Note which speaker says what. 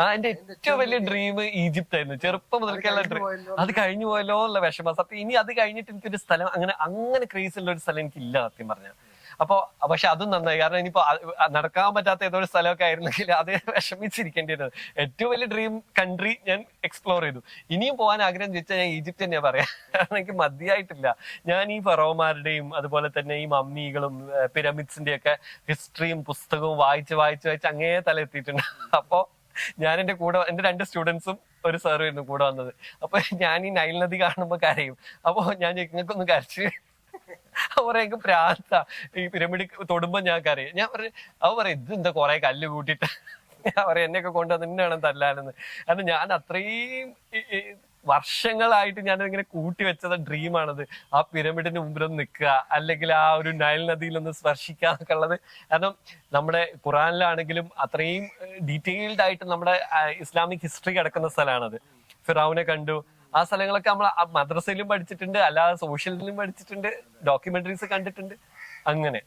Speaker 1: ആ എന്റെ ഏറ്റവും വലിയ ഡ്രീം ഈജിപ്ത് ആയിരുന്നു ചെറുപ്പം മുതൽക്കുള്ള ഡ്രീം അത് കഴിഞ്ഞു പോയല്ലോ എന്നുള്ള വിഷമം. സത്യം ഇനി അത് കഴിഞ്ഞിട്ട് എനിക്കൊരു സ്ഥലം അങ്ങനെ അങ്ങനെ ക്രേസ് ഉള്ള ഒരു സ്ഥലം എനിക്കില്ല സത്യം പറഞ്ഞ. അപ്പൊ പക്ഷെ അതും നന്നായി. കാരണം ഇനിയിപ്പോ നടക്കാൻ പറ്റാത്ത ഏതോ ഒരു സ്ഥലമൊക്കെ ആയിരുന്നെങ്കിൽ അത് വിഷമിച്ചിരിക്കേണ്ടി വരുന്നത് ഏറ്റവും വലിയ ഡ്രീം കൺട്രി ഞാൻ എക്സ്പ്ലോർ ചെയ്തു. ഇനിയും പോകാൻ ആഗ്രഹം ചോദിച്ചാൽ ഞാൻ ഈജിപ്ത് തന്നെയാ പറയാ. കാരണം എനിക്ക് മതിയായിട്ടില്ല. ഞാൻ ഈ ഫറോമാരുടെയും അതുപോലെ തന്നെ ഈ മമ്മികളും പിരമിഡ്സിന്റെ ഒക്കെ ഹിസ്റ്ററിയും പുസ്തകവും വായിച്ച് വായിച്ച് വായിച്ച് അങ്ങേ തല എത്തിയിട്ടുണ്ട് അപ്പോ ഞാൻ എന്റെ കൂടെ എന്റെ രണ്ട് സ്റ്റുഡൻസും ഒരു സാറും ആയിരുന്നു കൂടെ വന്നത്. അപ്പൊ ഞാൻ ഈ നൈൽ നദി കാണുമ്പോ കരയും. അപ്പൊ ഞാൻ നിങ്ങൾക്കൊന്ന് കരച്ച്. പറയാം എനിക്ക് പ്രാന്ത. ഈ പിരമിഡ് തൊടുമ്പോ ഞാൻ കരയും. ഞാൻ പറയും അവ പറയും ഇത് എന്താ കൊറേ കല്ല് കൂട്ടിയിട്ട് ഞാൻ പറയാം എന്നെയൊക്കെ കൊണ്ടുവന്ന് നിന്നാണ് തല്ലാനെന്ന്. കാരണം ഞാൻ അത്രയും വർഷങ്ങളായിട്ട് ഞാൻ ഇങ്ങനെ കൂട്ടി വെച്ചത് ഡ്രീമാണത് ആ പിരമിഡിന് മുമ്പിലൊന്ന് നിൽക്കുക അല്ലെങ്കിൽ ആ ഒരു നയൽ നദിയിലൊന്ന് സ്പർശിക്കുക എന്നൊക്കെ ഉള്ളത്. കാരണം നമ്മുടെ ഖുറാനിലാണെങ്കിലും അത്രയും ഡീറ്റെയിൽഡ് ആയിട്ട് നമ്മുടെ ഇസ്ലാമിക് ഹിസ്റ്ററി കിടക്കുന്ന സ്ഥലമാണത്. ഫിറാവിനെ കണ്ടു. ആ സ്ഥലങ്ങളൊക്കെ നമ്മൾ മദ്രസയിലും പഠിച്ചിട്ടുണ്ട് അല്ലാതെ സോഷ്യലിലും പഠിച്ചിട്ടുണ്ട് ഡോക്യുമെന്ററീസ് കണ്ടിട്ടുണ്ട്. അങ്ങനെ.